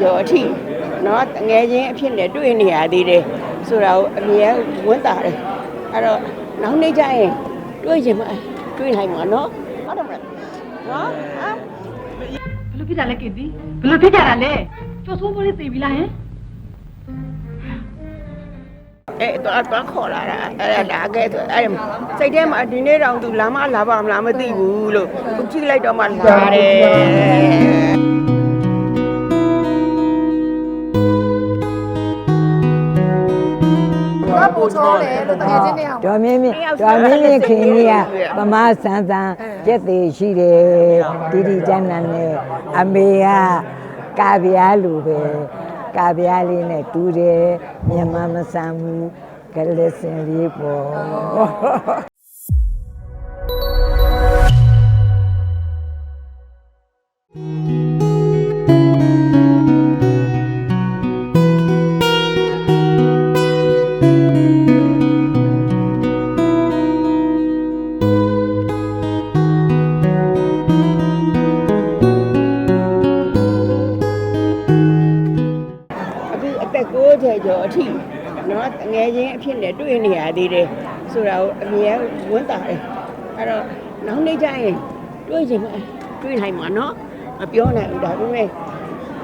ကျော်အထိနော်ငယ်ချင်းအဖြစ်နဲ့တွေ့နေရသေးတယ်ဆိုတာကိုအမြဲဝန်းတာတယ်အဲ့တော့နောက်နေ့ကျရင်တွေ့ရင်မတွေ့နိုင်မှာနော်ဟုတ်တယ်မလားနော်အာဘယ်လိုဖြစ်တာလဲကင်တီဘယ်လိုဖြစ်ကြတာလဲကျော်စိုးမိုးလေးသိပြီလားဟင်အဲ့တော့တော့ခေါ်လာတာအဲ့ဒါလာခဲ့ဆိုအဲ့စိတ်ထဲမှာဒီနေ့တောင်သူလာမလာပါမလားမသိဘူးလို့သူကြည့်လိုက်တော့မှလာတယ် ချောတယ်လို့တကယ်ချင်းနေအောင်တော်မြင့်မြင့်တော်မြင့်မြင့်ခင်ကြီးကပမဆန်းဆန်းကျက်သေးရှိတယ်တီတီတန်းတန်းနဲ့အမေကကာဗျာလူပဲကာဗျာလေးနဲ့တူတယ်မြန်မာမဆန်ဘူးကလေးစင်လေးပေါ့အ နော်ငယ်ချင်းအဖြစ်နဲ့တွေ့နေရသေးတယ်ဆိုတာကိုအမြဲဝန်းတာတယ်အဲ့တော့နောက်နေ့ကျရင်တွေ့ရင်မတွေ့နိုင်မှာနော်မပြောနိုင်ဘူးဒါပေမဲ့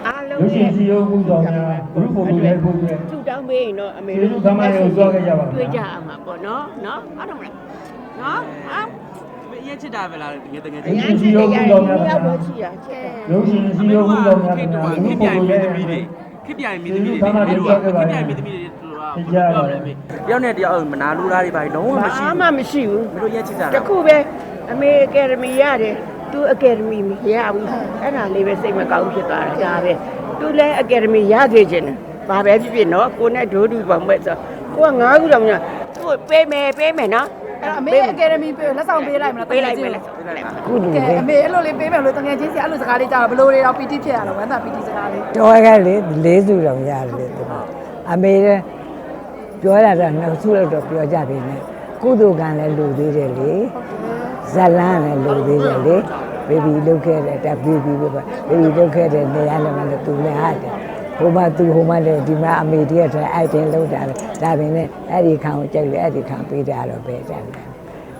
အားလုံးလူရှင်စီရုံးမှုတော်များဘုရုပုံရိုက်ဖို့ပြည့်သူတောင်းပေးရင်တော့အမေကျေးဇူးသမိုင်းကိုကြွားခဲ့ကြပါမယ်တွေ့ကြအောင်ပါပေါ့နော်နော်ဟုတ်တယ်မလားနော်ဟာမင်းရချစ်တာပဲလားတကယ်တကယ်အရင်ချစ်တယ်ရတယ်ဒီရောက်တော့ချစ်ရချစ်တယ်လူရှင်စီရုံးမှုတော်များခေတ္တဘုကရုခေပုံပြိုင်မရိုင်းက်သမီးဖို့တွေခေပြိုင်မင်းသမီးတွေခေပြိုင်မင်းသမီးတွေ တို့ကဘယ်လိုပြောလဲမေတယောက်နဲ့တယောက်မနာလိုလားတွေပါလုံးဝမရှိဘာမှမရှိဘူးမလို့ရချစ်တာတခုပဲအမေအကယ်ဒမီရတယ်သူအကယ်ဒမီမရဘူးအဲ့ဒါလေးပဲစိတ်မကောင်းဖြစ်သွားတာဒါပဲသူလည်းအကယ်ဒမီရသေးခြင်းတယ်ဘာပဲဖြစ်ဖြစ်နော်ကိုနဲ့ဒိုးဒူပေါင်းမဲ့ဆိုကိုကငါးခုတော့မညာသူ့ပေးမယ်ပေးမယ်နော်အဲ့အမေအကယ်ဒမီပေးလက်ဆောင်ပေးလိုက်မလားပေးလိုက်ပေးလိုက်ပေးလိုက်ကုလူကဲပဲအမေအဲ့လိုလေးပေးမယ်လို့တကယ်ချင်းစီအဲ့လိုစကားလေးကြားတော့ဘလို့တွေတော့ပီတိဖြစ်ရတော့ဝမ်းသာပီတိစကားလေး တော်ကလေလေးစုတော့ရတယ်လေသူအမေလည်း ပြောရတာနှစ်စုလောက်တော့ပြောကြပြီနဲ့ကုသိုလ်ကံလည်းလူသေးတယ်လေဇလန်းလည်းလူသေးတယ်လေဘေဘီလုတ်ခဲ့တယ်တဘေဘီပဲဘေဘီလုတ်ခဲ့တယ်နေရာလည်းမလည်းသူလည်းဟာတယ်ဟိုမှာသူဟိုမှာလည်းဒီမှာအမေတည်းကအိုက်တင်လောက်တာလေဒါပင်နဲ့အဲ့ဒီခံကိုကြိုက်လေအဲ့ဒီခံပေးတာတော့ပဲတတ်တယ်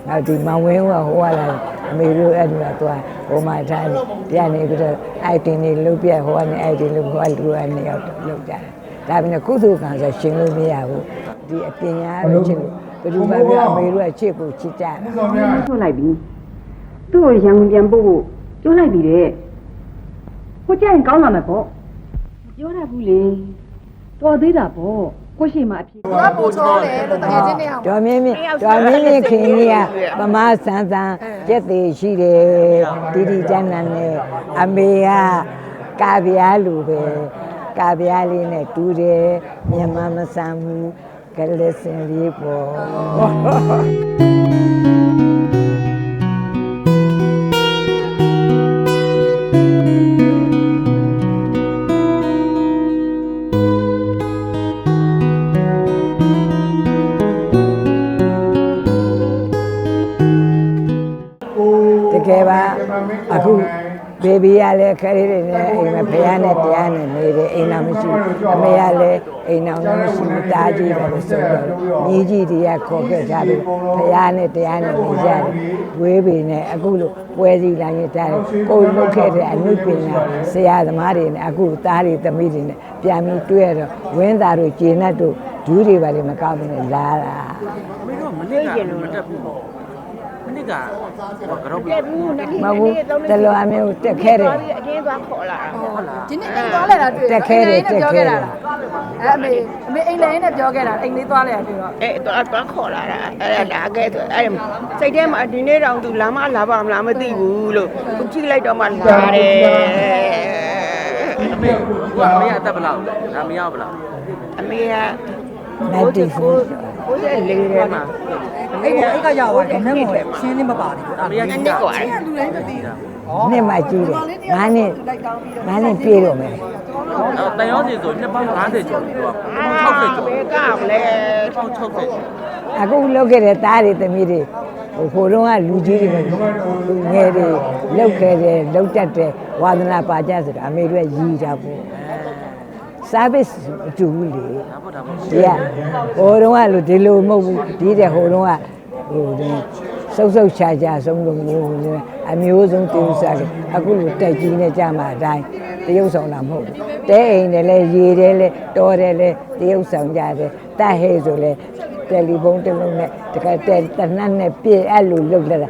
နောက်ဒီမဝင်းကဟိုကလာအမေတို့အဲ့ဒီကသွားဟိုမှာထားပြန်နေပြီးတော့အိုက်တင်နေလုတ်ပြဟိုကနေအိုက်တင်လုတ်ဟိုကလူကနေရောက်လုတ်ကြတယ် ဒါပင်ကုသိုလ်ကံဆိုရှင်လို့မရဘူးဒီအပညာတော့ချစ်လို့ဘယ်သူမှပြောအမေတို့ကချစ်ကိုချစ်ကြတာထွက်လိုက်ပြီသူ့ကိုရန်ကုန်ပြန်ပို့ဖို့ပြောလိုက်ပြီတဲ့ဟိုကြရင်ကောင်းလာမယ်ပေါ့မပြောတတ်ဘူးလေတော်သေးတာပေါ့ကိုရှိမှအဖြစ်ကပူချောတယ်လို့တကယ်ချင်းနေအောင်တော်မြင့်မြင့်တော်မြင့်မြင့်ခင်ကြီးကပမဆန်းဆန်းကျက်သေးရှိတယ်တီတီတန်းတန်းနဲ့အမေကကာဗျာလူပဲ ကာဗျာလေးနဲ့တူတယ်မြန်မာမဆန်ဘူးကလေးစင်လေးပေါ့တကယ်ပါအခု ဘေဘီကလည်းခရီးတွေနဲ့အိမ်မှာဖယားနဲ့တရားနဲ့နေတယ်အိမ်တော်မရှိဘူးအမေကလည်းအိမ်တော်မရှိဘူးတားကြီးတယ်လို့ဆိုတော့ညီကြီးတွေကခေါ်ခဲ့ကြတယ်ဖယားနဲ့တရားနဲ့နေကြတယ်ဝေးပေနဲ့အခုလိုပွဲစည်းလာရင်တားတယ်ကိုယ်လုတ်ခဲ့တဲ့အနုပညာဆရာသမားတွေနဲ့အခုသားတွေသမီးတွေနဲ့ပြန်ပြီးတွေ့ရတော့ဝင်းသားတို့ကျေနပ်တို့ဒူးတွေပါလေမကောက်ဘူးနဲ့လာတာမင်းတို့မနစ်ကမတက်ဘူးမ နစ်ကဟောကတော့တက်ဘူးနှစ်မဟုတ်ဘူးတလောအမျိုးတက်ခဲတယ်အတင်းသွားခေါ်လာတာဟုတ်လားဒီနေ့အိမ်သွားလဲတာတွေ့တက်ခဲတယ်တက်ခဲတယ်အဲ့အမေအမေအိမ်လဲနဲ့ပြောခဲ့တာအိမ်လေးသွားလဲတာတွေ့တော့အဲ့တော့တော့ခေါ်လာတာအဲ့ဒါလာခဲ့ဆိုအဲ့စိတ်ထဲမှာဒီနေ့တောင်သူလာမလာပါမလားမသိဘူးလို့သူကြည့်လိုက်တော့မှလာတယ်အမေကမရအသက်ဘလောက်ဒါမရဘလောက်အမေက လိုက်တီဆိုလေးထဲမှာအဲ့ကအဲ့ကရောက်သွားတယ်နတ်မော်ရှင်းနေမပါတယ်အမေကနစ်ကွာလူတိုင်းမသိတာနှစ်မှကြီးတယ်ငါးနှစ်ငါးနှစ်ပြည့်တော့မယ်တန်ရောစီဆိုနှစ်ပေါင်း90ကျော်ပြီးတော့60ကျော်ဘယ်ကမလဲ1060ကျော်အခုလောက်ခဲ့တဲ့သားတွေသမီးတွေဟိုခိုးတော့ကလူကြီးတွေပဲငယ်တွေလောက်ခဲ့တယ်လောက်တတ်တယ်ဝါသနာပါကြဆိုတာအမေတို့ကရည်ကြဖို့ service မတူဘူးလေဒါပေါ့ဒါပေါ့ဒီကဟိုတုန်းကလို့ဒီလိုမဟုတ်ဘူးဒီတဲ့ဟိုတုန်းကဟိုဒီစုပ်စုပ်ချာချာဆုံးလုံးမျိုးအမျိုးဆုံးတူစားတယ်အခုလိုတက်ကြီးနဲ့ကြမှာအတိုင်းတရုပ်ဆောင်တာမဟုတ်ဘူးတဲအိမ်နဲ့လဲရေတယ်လဲတော်တယ်လဲတရုပ်ဆောင်ကြတယ်တတ်ဟဲဆိုလဲတယ်လီဖုန်းတစ်လုံးနဲ့တခါတဲတနတ်နဲ့ပြည့်အဲ့လိုလုပ်လာတာ